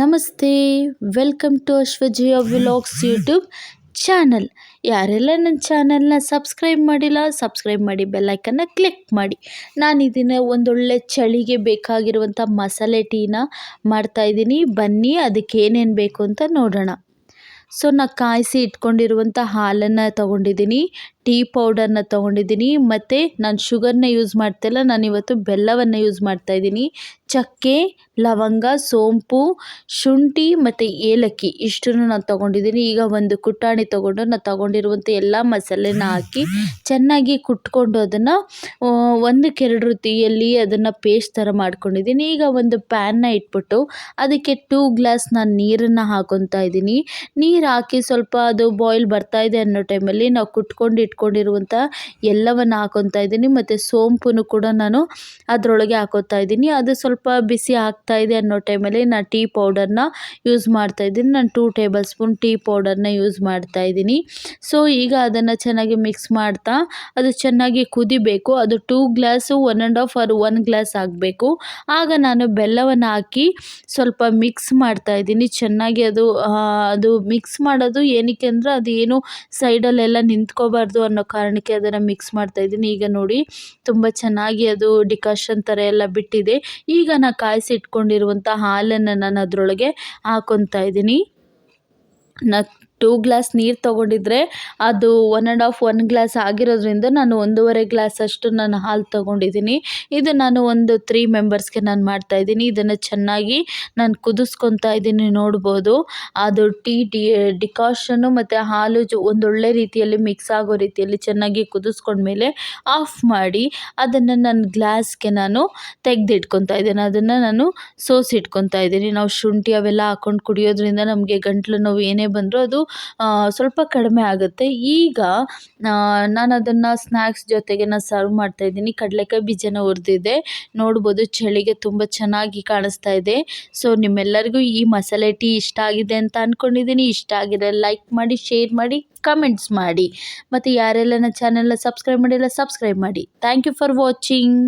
ನಮಸ್ತೆ welcome to Ashwajaya vlogs YouTube channel ಯಾರೆಲ್ಲ ನನ್ನ ಚಾನಲ್ನ ಸಬ್ಸ್ಕ್ರೈಬ್ ಮಾಡಿಲ್ಲ ಸಬ್ಸ್ಕ್ರೈಬ್ ಮಾಡಿ ಬೆಲ್ಲೈಕನ್ನ ಕ್ಲಿಕ್ ಮಾಡಿ. ನಾನು ಇದನ್ನು ಒಂದೊಳ್ಳೆ ಚಳಿಗೆ ಬೇಕಾಗಿರುವಂಥ ಮಸಾಲೆ ಟೀನ ಮಾಡ್ತಾಯಿದ್ದೀನಿ ಬನ್ನಿ, ಅದಕ್ಕೆ ಏನೇನು ಬೇಕು ಅಂತ ನೋಡೋಣ. ಸೊ ನಾ ಕಾಯಿಸಿ ಇಟ್ಕೊಂಡಿರುವಂಥ ಹಾಲನ್ನು ತೊಗೊಂಡಿದ್ದೀನಿ ಟೀ ಪೌಡರ್ನ ತೊಗೊಂಡಿದ್ದೀನಿ. ಮತ್ತು ನಾನು ಶುಗರ್ನ ಯೂಸ್ ಮಾಡ್ತಾಯಿಲ್ಲ ನಾನಿವತ್ತು ಬೆಲ್ಲವನ್ನು ಯೂಸ್ ಮಾಡ್ತಾಯಿದ್ದೀನಿ ಚಕ್ಕೆ, ಲವಂಗ, ಸೋಂಪು, ಶುಂಠಿ ಮತ್ತು ಏಲಕ್ಕಿ ಇಷ್ಟನ್ನು ನಾನು ತೊಗೊಂಡಿದ್ದೀನಿ. ಈಗ ಒಂದು ಕುಟಾಣಿ ತೊಗೊಂಡು ನಾನು ತೊಗೊಂಡಿರುವಂಥ ಎಲ್ಲ ಮಸಾಲೆನ ಹಾಕಿ ಚೆನ್ನಾಗಿ ಕುಟ್ಕೊಂಡು ಅದನ್ನು ಒಂದಕ್ಕೆರಡು ರೀತಿಯಲ್ಲಿ ಅದನ್ನು ಪೇಸ್ಟ್ ಥರ ಮಾಡ್ಕೊಂಡಿದ್ದೀನಿ. ಈಗ ಒಂದು ಪ್ಯಾನ್ನ ಇಟ್ಬಿಟ್ಟು ಅದಕ್ಕೆ ಟೂ ಗ್ಲಾಸ್ ನಾನು ನೀರನ್ನು ಹಾಕೊತಾ ಇದ್ದೀನಿ. ನೀರು ಹಾಕಿ ಸ್ವಲ್ಪ ಅದು ಬಾಯ್ಲ್ ಬರ್ತಾಯಿದೆ ಅನ್ನೋ ಟೈಮಲ್ಲಿ ನಾವು ಕುಟ್ಕೊಂಡು ಇಟ್ಕೊಂಡಿರುವಂಥ ಎಲ್ಲವನ್ನು ಹಾಕೊತಾ ಇದ್ದೀನಿ. ಮತ್ತು ಸೋಂಪನ್ನು ಕೂಡ ನಾನು ಅದರೊಳಗೆ ಹಾಕೋತಾ ಇದ್ದೀನಿ. ಅದು ಸ್ವಲ್ಪ ಬಿಸಿ ಆಗ್ತಾ ಇದೆ ಅನ್ನೋ ಟೈಮಲ್ಲಿ ನಾನು ಟೀ ಪೌಡರ್ನ ಯೂಸ್ ಮಾಡ್ತಾ ಇದ್ದೀನಿ. ನಾನು ಟೂ ಟೇಬಲ್ ಸ್ಪೂನ್ ಟೀ ಪೌಡರ್ನ ಯೂಸ್ ಮಾಡ್ತಾ ಇದ್ದೀನಿ. ಸೊ, ಈಗ ಅದನ್ನು ಚೆನ್ನಾಗಿ ಮಿಕ್ಸ್ ಮಾಡ್ತಾ ಅದು ಚೆನ್ನಾಗಿ ಕುದಿಬೇಕು. ಅದು two glass, one and half or one glass ಆಗಬೇಕು. ಆಗ ನಾನು ಬೆಲ್ಲವನ್ನು ಹಾಕಿ ಸ್ವಲ್ಪ ಮಿಕ್ಸ್ ಮಾಡ್ತಾ ಇದ್ದೀನಿ. ಚೆನ್ನಾಗಿ ಅದು ಅದು ಮಿಕ್ಸ್ ಮಾಡೋದು ಏನಕ್ಕೆ ಅಂದರೆ ಅದು ಏನು ಸೈಡಲ್ಲೆಲ್ಲ ನಿಂತ್ಕೋಬಾರ್ದು. ಅನ್ನೋ ಕಾರಣಕ್ಕೆ ಅದನ್ನು ಮಿಕ್ಸ್ ಮಾಡ್ತಾಯಿದ್ದೀನಿ ಈಗ ನೋಡಿ, ತುಂಬ ಚೆನ್ನಾಗಿ ಅದು ಡಿಕಾಷನ್ ಥರ ಎಲ್ಲ ಬಿಟ್ಟಿದೆ. ಈಗ ನಾನು ಕಾಯಿಸಿ ಇಟ್ಕೊಂಡಿರುವಂಥ ಹಾಲನ್ನು ನಾನು ಅದರೊಳಗೆ ಹಾಕೊತಾ ಇದ್ದೀನಿ. ನಾ ಟೂ ಗ್ಲಾಸ್ ನೀರು ತೊಗೊಂಡಿದ್ರೆ ಅದು one and half one glass ಆಗಿರೋದ್ರಿಂದ ನಾನು ಒಂದೂವರೆ ಗ್ಲಾಸ್ ಅಷ್ಟು ನಾನು ಹಾಲು ತೊಗೊಂಡಿದ್ದೀನಿ. ಇದು ನಾನು ಒಂದು ತ್ರೀ ಮೆಂಬರ್ಸ್ಗೆ ನಾನು ಮಾಡ್ತಾಯಿದ್ದೀನಿ ಇದನ್ನು ಚೆನ್ನಾಗಿ ನಾನು ಕುದಿಸ್ಕೊತಾ ಇದ್ದೀನಿ ನೋಡ್ಬೋದು. ಅದು ಟೀ, ಡಿ, ಡಿಕಾಷನ್ನು ಮತ್ತು ಹಾಲು ಜೊ ಒಂದೊಳ್ಳೆ ರೀತಿಯಲ್ಲಿ ಮಿಕ್ಸ್ ಆಗೋ ರೀತಿಯಲ್ಲಿ ಚೆನ್ನಾಗಿ ಕುದಿಸ್ಕೊಂಡ್ಮೇಲೆ ಆಫ್ ಮಾಡಿ ಅದನ್ನು ನನ್ನ ಗ್ಲಾಸ್ಗೆ ನಾನು ತೆಗೆದಿಟ್ಕೊತಾ ಇದ್ದೀನಿ. ಅದನ್ನು ನಾನು ಸೋಸಿಟ್ಕೊತಾ ಇದ್ದೀನಿ. ನಾವು ಶುಂಠಿ ಅವೆಲ್ಲ ಹಾಕ್ಕೊಂಡು ಕುಡಿಯೋದ್ರಿಂದ ನಮಗೆ ಗಂಟ್ಲು ನೋವು ಏನೇ ಬಂದರೂ ಅದು ಸ್ವಲ್ಪ ಕಡಿಮೆ ಆಗುತ್ತೆ. ಈಗ ನಾನು ಅದನ್ನು ಸ್ನ್ಯಾಕ್ಸ್ ಜೊತೆಗೆ ನಾನು ಸರ್ವ್ ಮಾಡ್ತಾಯಿದ್ದೀನಿ ಕಡಲೆಕಾಯಿ ಬೀಜನ ಹುರಿದಿದ್ದೆ ನೋಡ್ಬೋದು ಚಳಿಗೆ ತುಂಬ ಚೆನ್ನಾಗಿ ಕಾಣಿಸ್ತಾ ಇದೆ. ಸೊ ನಿಮ್ಮೆಲ್ಲರಿಗೂ ಈ ಮಸಾಲೆ ಟೀ ಇಷ್ಟ ಆಗಿದೆ ಅಂತ ಅಂದ್ಕೊಂಡಿದ್ದೀನಿ ಇಷ್ಟ ಆಗಿದೆ ಲೈಕ್ ಮಾಡಿ ಶೇರ್ ಮಾಡಿ ಕಮೆಂಟ್ಸ್ ಮಾಡಿ. ಮತ್ತು ಯಾರೆಲ್ಲ ನನ್ನ ಚಾನೆಲ್ನ ಸಬ್ಸ್ಕ್ರೈಬ್ ಮಾಡಿಲ್ಲ ಸಬ್ಸ್ಕ್ರೈಬ್ ಮಾಡಿ. Thank you for watching